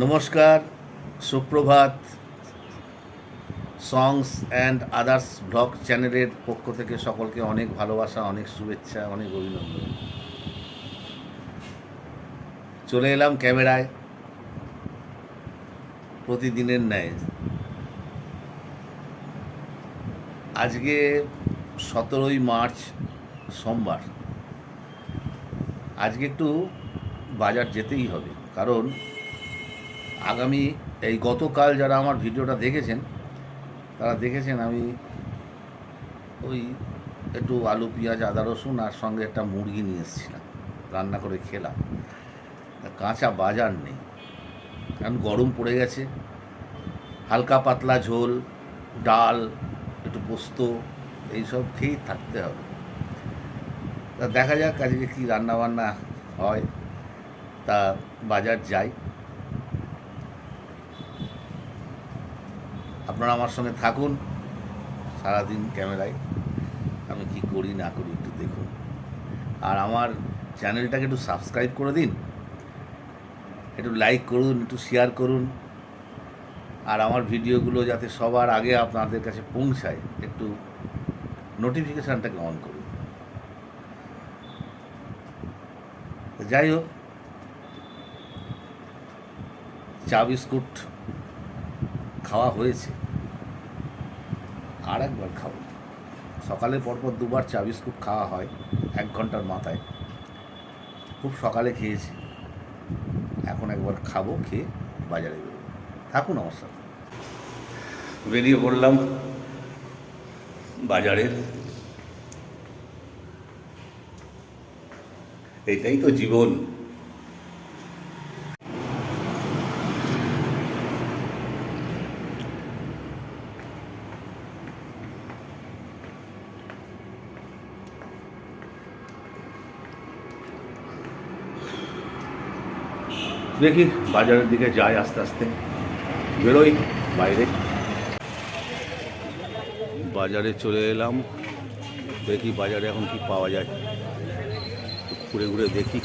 নমস্কার, সুপ্রভাত সংস and others blog চ্যানেলের পক্ষ থেকে সকলকে অনেক ভালোবাসা, অনেক শুভেচ্ছা, অনেক অভিনন্দন। চলে এলাম ক্যামেরায়। প্রতিদিনের ন্যায়। আজকে সতেরোই মার্চ সোমবার। আজকে একটু বাজার যেতেই হবে, কারণ আগামী এই গতকাল যারা আমার ভিডিওটা দেখেছেন, তারা দেখেছেন আমি ওই একটু আলু, পেঁয়াজ, আদা, রসুন আর সঙ্গে একটা মুরগি নিয়ে এসেছিলাম, রান্না করে খেলাম। কাঁচা বাজার নেই, কারণ গরম পড়ে গেছে, হালকা পাতলা ঝোল, ডাল, একটু পোস্ত, এইসব খেয়েই থাকতে হবে। তা দেখা যাক আজকে কী রান্নাবান্না হয়, তা বাজার যাই। আপনারা আমার সঙ্গে থাকুন। সারাদিন ক্যামেরায়। আমি কি করি, না করি একটু দেখুন। আর আমার চ্যানেলটাকে একটু সাবস্ক্রাইব করে দিন। একটু লাইক করুন, একটু শেয়ার করুন। আর আমার ভিডিওগুলো যাতে সবার আগে আপনাদের কাছে পৌঁছায়, একটু নোটিফিকেশানটাকে অন করুন। যাই হোক। চা বিস্কুট খাওয়া হয়েছে। আর একবার খাব। সকালে পরপর দুবার চা বিস্কুট খাওয়া হয় এক ঘণ্টার মাথায়। খুব সকালে খেয়েছি। এখন একবার খাব, খেয়ে বাজারে বেরোবো। থাকুন আমার সাথে। বেরিয়ে পড়লাম বাজারে। এটাই তো জীবন। দেখি বাজারের দিকে যাই আস্তে আস্তে। বেরোই বাইরে। বাজারে চলে এলাম। দেখি বাজারে এখন কি পাওয়া যায়। ঘুরে ঘুরে দেখি।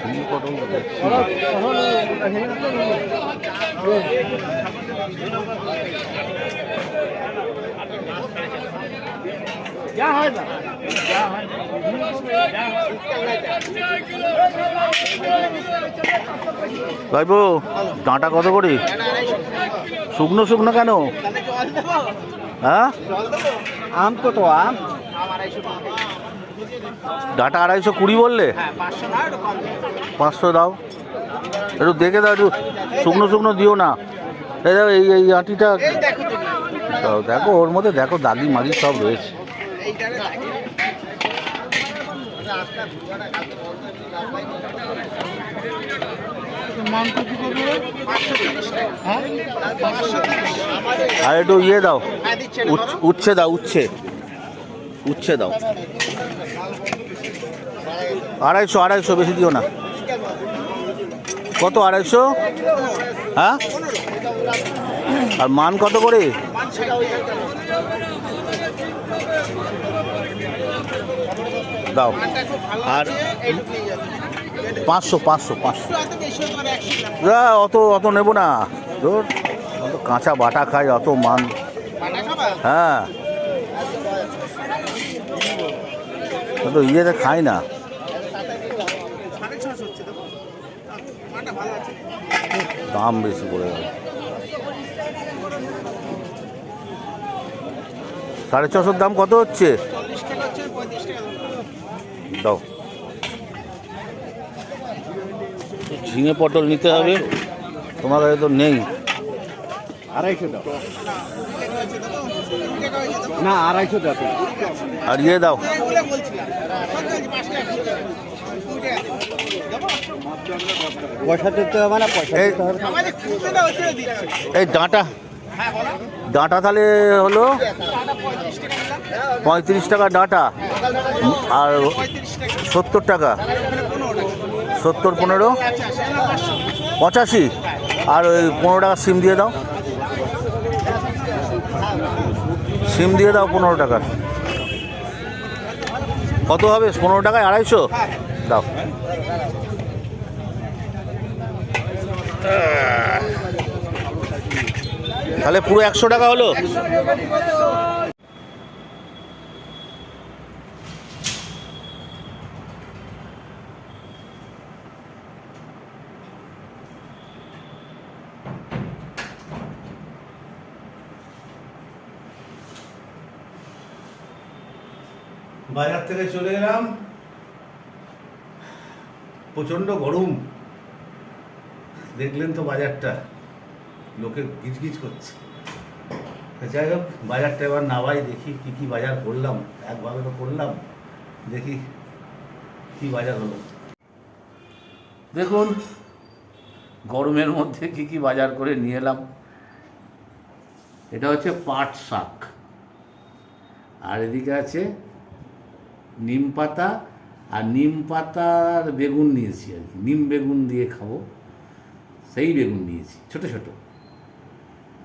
শিম পটল দেখছি। ভাইবো ডাঁটা কত করে? শুকনো শুকনো কেন? হ্যাঁ? আম কত আম? ডাটা আড়াইশো কুড়ি বললে? পাঁচশো দাও। একটু দেখে দাও একটু শুকনো শুকনো দিও না। এই এই এই আঁটিটা। দেখো ওর মধ্যে দেখো দাগি মাগি সব রয়েছে। আর একটু ইয়ে দাও। উচ- উচ্ছে দাও উচ্ছে। উচ্ছে দাও। আড়াইশো আড়াইশো বেশি দিও না। কত আড়াইশো? হ্যাঁ? আর মান কত করে? দাও। আর পাঁচশো পাঁচশো পাঁচশো। অত অত নেব না। ধর, অত কাঁচা বাটা খাই, অত মান। হ্যাঁ। অত ইয়েতে খাই না। দাম বেশি পড়ে গেল সাড়ে ছশোর দাম কত হচ্ছে? দাও। ঝিঙে পটল নিতে হবে। তোমার কাছে তো নেই। আড়াইশো দাও। না আড়াইশো দাও। আর ইয়ে দাও। পয়সা দিতে হবে না পয়সা এই এই ডাঁটা। ডাঁটা তাহলে হলো পঁয়ত্রিশ টাকা ডাঁটা। আর সত্তর টাকা। সত্তর পনেরো। পঁচাশি। আর ওই পনেরো টাকা সিম দিয়ে দাও। সিম দিয়ে দাও পনেরো টাকার। কত হবে? পনেরো টাকায় আড়াইশো? দাও। তাহলে পুরো একশো টাকা হলো? বাজার থেকে চলে এলাম। প্রচণ্ড গরম। দেখলেন তো বাজারটা। লোকে গিজগিজ করছে। যাই হোক, বাজারটা এবার নাবাই দেখি কি কি বাজার করলাম। একভাবে তো করলাম, দেখি কি বাজার হলো। দেখুন, গরমের মধ্যে কি কি বাজার করে নিয়ে এলাম। এটা হচ্ছে পাট শাক। আর এদিকে আছে নিম পাতা, আর নিম পাতার বেগুন নিয়েছি আর কি। নিম বেগুন দিয়ে খাব, সেই বেগুন নিয়েছি, ছোট ছোট।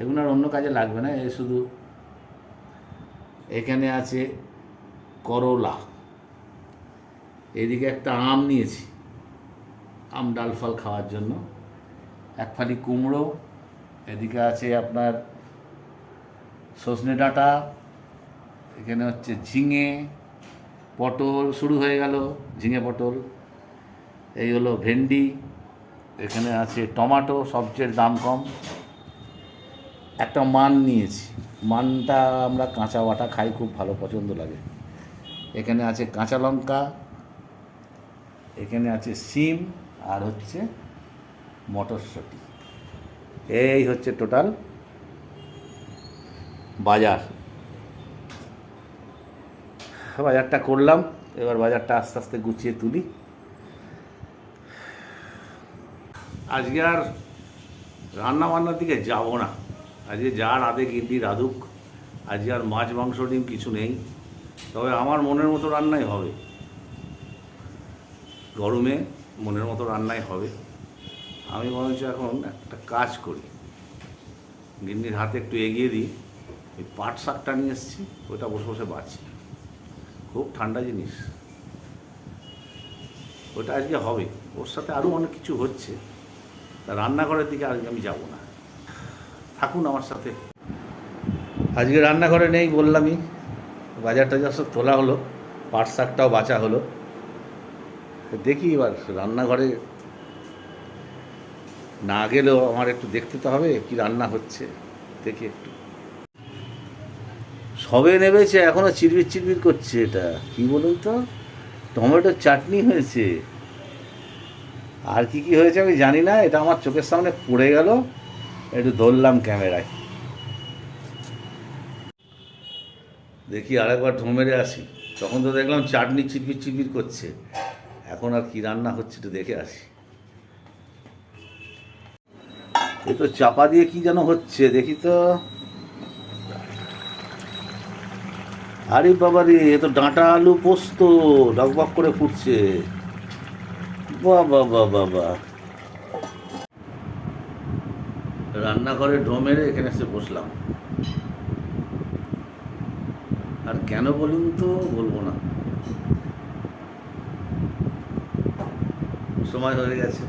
এগুলো আর অন্য কাজে লাগবে না, এ শুধু এখানে আছে করলা। এদিকে একটা আম নিয়েছি, আম, ডাল, ফল খাওয়ার জন্য। এক ফালি কুমড়ো, এদিকে আছে আপনার সজনে ডাঁটা, এখানে হচ্ছে ঝিঙে, পটল, শুরু হয়ে গেল ঝিঙে, পটল। এই হলো ভেন্ডি, এখানে আছে টমাটো সবচেয়ে দাম কম। একটা মান নিয়েছি। মানটা আমরা কাঁচা বাটা খাই, খুব ভালো, পছন্দ লাগে। এখানে আছে কাঁচা লঙ্কা, এখানে আছে সিম, আর হচ্ছে মটরশুঁটি। এই হচ্ছে টোটাল বাজার। বাজারটা করলাম, এবার বাজারটা আস্তে আস্তে গুছিয়ে তুলি। আজকে আর রান্না বান্নার দিকে যাব না। আজকে যার আদে গিন্ডি রাধুক, আজকে আর মাছ, মাংস, ডিম কিছু নেই। তবে আমার মনের মতো রান্নাই হবে। গরমে মনের মতো রান্নাই হবে। আমি বরঞ্চ এখন একটা কাজ করি। গিন্নির হাতে একটু এগিয়ে দিই। ওই পাট শাকটা নিয়ে এসেছি, ওটা বসে বসে বাঁচি। খুব ঠান্ডা জিনিস। ওটা আজকে হবে। ওর সাথে আরও অনেক কিছু হচ্ছে। তা রান্নাঘরের দিকে আজকে আমি যাব না। থাকুন আমার সাথে। আজকে রান্নাঘরে নেই বললামই। বাজার টাজার সব তোলা হলো, পাট শাকটাও বাঁচা হলো। দেখি এবার রান্নাঘরে না গেলেও আমার একটু দেখতে তো হবে কি রান্না হচ্ছে, দেখি একটু। সবে নেমেছে, এখনও চিরবির চিরবির করছে এটা। কি বলুন তো? টমেটোর চাটনি হয়েছে। আর কি কি হয়েছে আমি জানি না, এটা আমার চোখের সামনে পড়ে গেল। একটু ধরলাম ক্যামেরায়। দেখি আরেকবার ঢো মেরে আসি। তখন তো দেখলাম চাটনি চিরবির চিরবির করছে। এখন আর কি রান্না হচ্ছে একটু দেখে আসি। এ তো চাপা দিয়ে কি যেন হচ্ছে, দেখি তো। আরে বাবা রে, এ তো ডাঁটা আলু পোস্ত, ডকবক করে ফুটছে। বাবা বাবা বা রান্নাঘরে ঢো মেরে এখানে এসে বসলাম। আর কেন বলুন তো, বলব না। সময় হয়ে গেছে।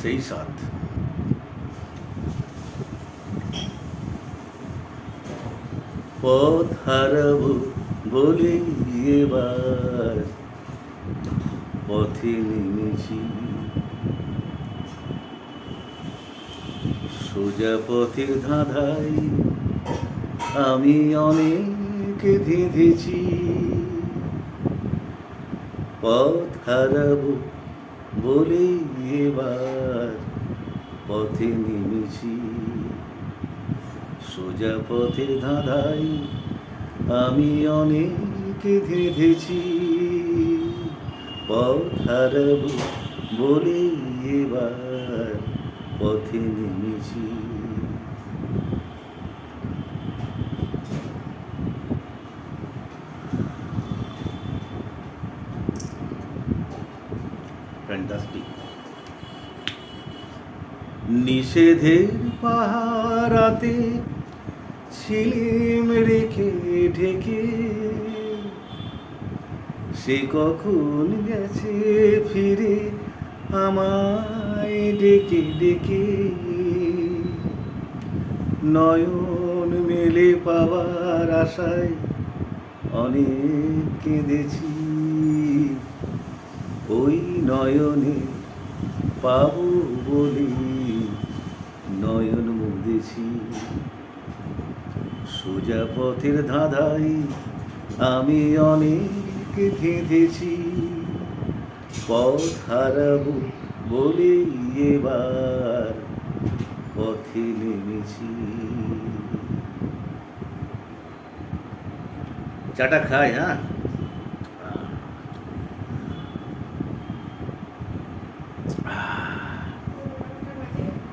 সেই সাত পথ হারাবো বলে এবার পথে নেমেছি। সোজা পথের ধাঁধাই আমি অনেক ধেঁধেছি। পথ হারাবো বলে এবার পথে নেমেছি। সোজা পথের ধাঁধাই আমি অনেক ধেঁধেছি। পথ বলে এবার পথে নেমেছি। নিষেধের পাহারাতে ছিলিম রেখে ঢেকে, সে কখন গেছে ফিরে আমায় ডেকে ডেকে। নয়ন মেলে পাওয়ার আশায় অনেক কেঁদেছি, ওই নয়নে পাবো বলে নয়ন মুদেছি। সোজা পথের ধাঁধাই আমি অনেক ধেঁধেছি। পথ হারাবো বলে এবার পথে নেমেছি। চাটা খাই হ্যাঁ?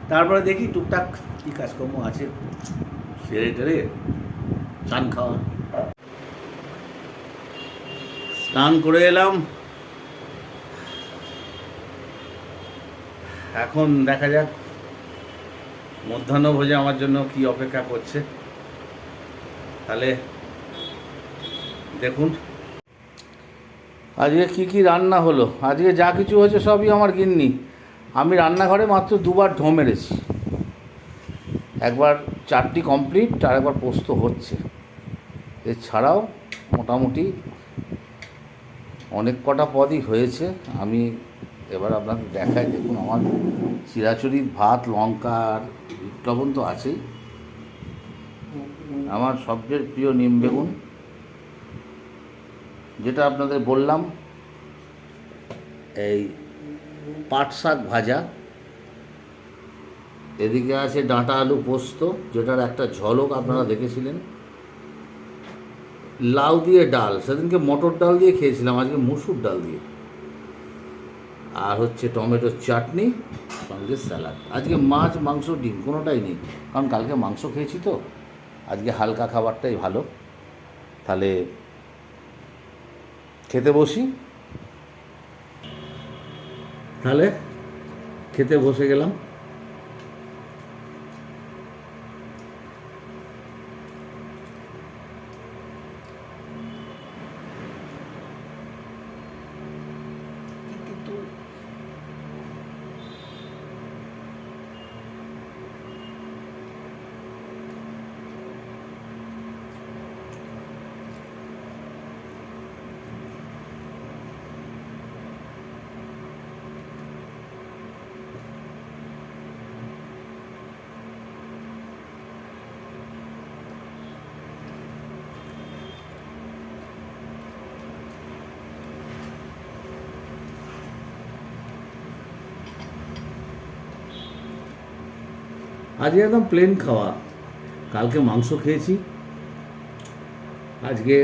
তারপরে দেখি টুকটাক কি কাজকর্ম আছে। সেরে টেরে চান খাওয়া স্নান করে এলাম এখন দেখা যাক মধ্যাহ্নভোজে আমার জন্য কি অপেক্ষা করছে তাহলে দেখুন আজকে কি কি রান্না হলো আজকে যা কিছু হয়েছে সবই আমার গিন্নি আমি রান্নাঘরে মাত্র দুবার ঢো মেরেছি একবার চারটি কমপ্লিট আর একবার পোস্ত হচ্ছে। এছাড়াও মোটামুটি অনেক কটা পদই হয়েছে। আমি এবার আপনাদের দেখাই, দেখুন আমার চিরাচুরি ভাত, লঙ্কা আর লবণ তো আছেই। আমার সবচেয়ে প্রিয় নিম বেগুন, যেটা আপনাদের বললাম, এই পাট শাক ভাজা। এদিকে আছে ডাঁটা আলু পোস্ত, যেটার একটা ঝলক আপনারা দেখেছিলেন। লাউ দিয়ে ডাল, সেদিনকে মটর ডাল দিয়ে খেয়েছিলাম, আজকে মুসুর ডাল দিয়ে। আর হচ্ছে টমেটোর চাটনি, সঙ্গে স্যালাড। আজকে মাছ, মাংস, ডিম, কোনোটাই নেই। কারণ কালকে মাংস খেয়েছি তো, আজকে হালকা খাবারটাই ভালো। তাহলে খেতে বসি। তাহলে খেতে বসে গেলাম। আজকে একদম প্লেন খাওয়া। কালকে মাংস খেয়েছি। আজকে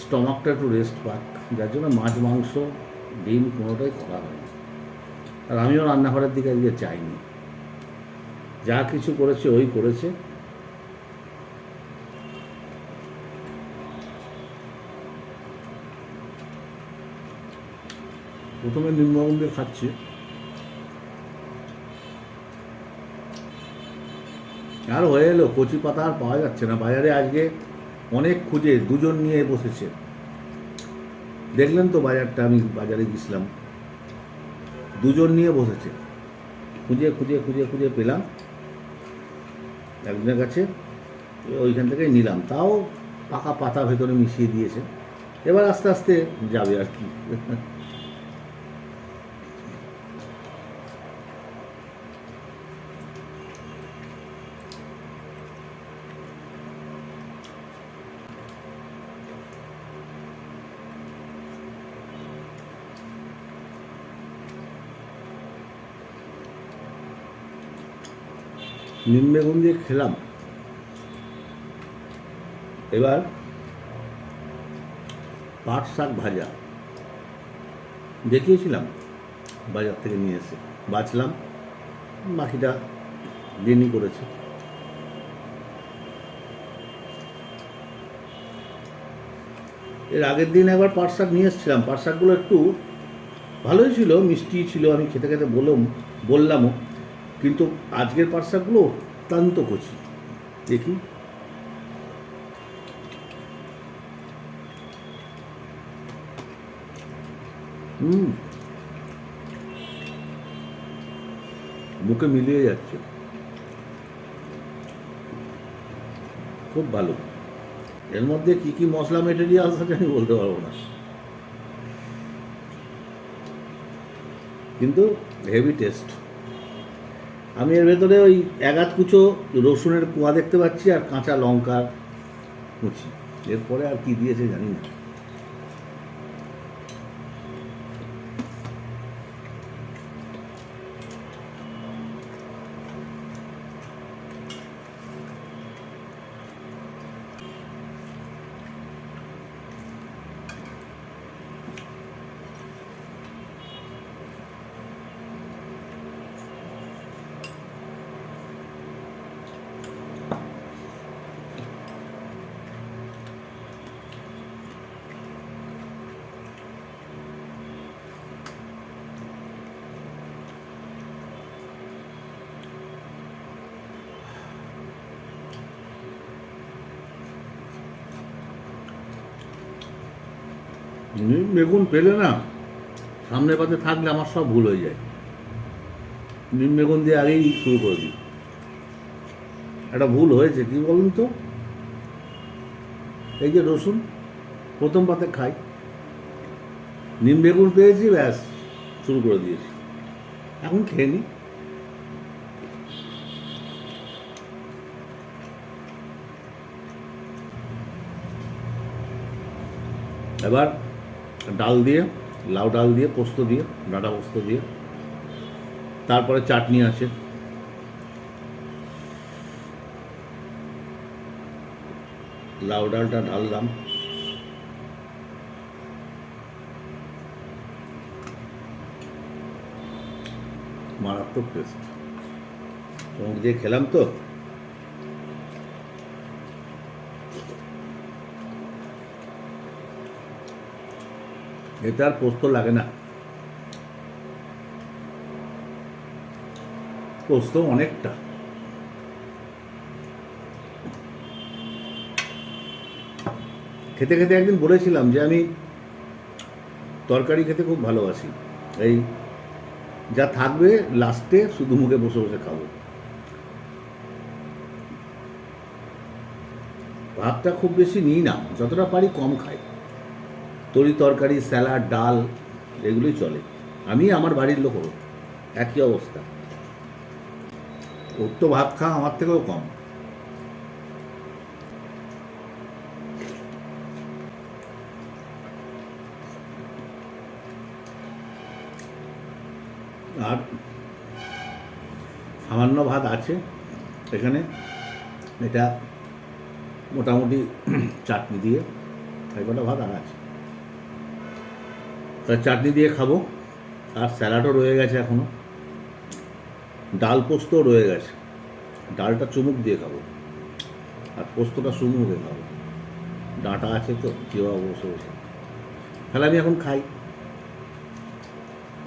স্টমাকটা একটু রেস্ট পাক। যার জন্য মাছ, মাংস, ডিম কোনোটাই করা হয়নি আর আমিও রান্নাঘরের দিকে আজকে চাইনি যা কিছু করেছে ওই করেছে। প্রথমে নিম্নবন দিয়ে খাচ্ছি। আর হয়ে এলো, কচি পাতা আর পাওয়া যাচ্ছে না। বাজারে আজকে অনেক খুঁজে, দুজন নিয়ে বসেছে। দেখলেন তো বাজারটা, আমি বাজারে গেছিলাম। দুজন নিয়ে বসেছে। খুঁজে খুঁজে খুঁজে খুঁজে পেলাম। একজনের কাছে ওইখান থেকে নিলাম। তাও পাকা পাতা ভেতরে মিশিয়ে দিয়েছে। এবার আস্তে আস্তে যাবে আর কি। নিম বেগুন দিয়ে খেলাম। এবার পাট শাক ভাজা। দেখিয়েছিলাম বাজার থেকে নিয়ে এসে। বাছলাম বাকিটা দিনই করেছে। এর আগের দিন একবার পাট শাক নিয়ে এসেছিলাম। পাট শাকগুলো একটু ভালোই ছিল, মিষ্টি ছিল, আমি খেতে খেতে বললাম বললামও। কিন্তু আজকের পাট শাকগুলো অত্যন্ত কচি দেখি। হুম। মুখে মিলিয়ে যাচ্ছে। খুব ভালো। এর মধ্যে কি কি মশলা মেটেরিয়ালস আছে আমি বলতে পারব না। কিন্তু হেভি টেস্ট আমি এর ভেতরে ওই এগাত কুচো রসুনের কুয়া দেখতে পাচ্ছি আর কাঁচা লঙ্কার কুচি। এরপরে আর কি দিয়েছে জানি না। বেগুন পেলে না সামনে পাতে থাকলে আমার সব ভুল হয়ে যায়। নিম বেগুন দিয়ে আগেই শুরু করে দিই একটা ভুল হয়েছে, কি বলুন তো? এই যে রসুন, প্রথম পাতে খাই। নিম বেগুন পেয়েছি, ব্যাস, শুরু করে দিয়েছি। এখন খেয়ে নিই এবার ডাল দিয়ে, লাউ ডাল দিয়ে, পোস্ত দিয়ে, ডাটা পোস্ত দিয়ে। তারপরে চাটনি আছে। লাউ ডালটা ঢাললাম। মারাত্মক টেস্ট মুখ দিয়ে খেলাম তো? এতে আর পোস্ত লাগে না। পোস্ত অনেকটা। খেতে খেতে একদিন বলেছিলাম যে আমি তরকারি খেতে খুব ভালোবাসি। এই যা থাকবে লাস্টে শুধু মুখে বসে বসে খাব। ভাতটা খুব বেশি নিই না, যতটা পারি কম খাই। তরি তরকারি, স্যালাড, ডাল, এগুলোই চলে। আমি আমার বাড়ির লোকও একই অবস্থা। ওর তো ভাত খাওয়া আমার থেকেও কম। আর সামান্য ভাত আছে এখানে। এটা মোটামুটি চাটনি দিয়ে। এই কটা ভাত আর আছে। চাটনি দিয়ে খাব। আর স্যালাডও রয়ে গেছে এখনও ডাল পোস্তও রয়ে গেছে। ডালটা চুমুক দিয়ে খাব। আর পোস্তটা চুমুক খাব। ডাঁটা আছে তো, কেউ বসে বসে। তাহলে আমি এখন খাই।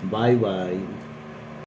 Bye bye.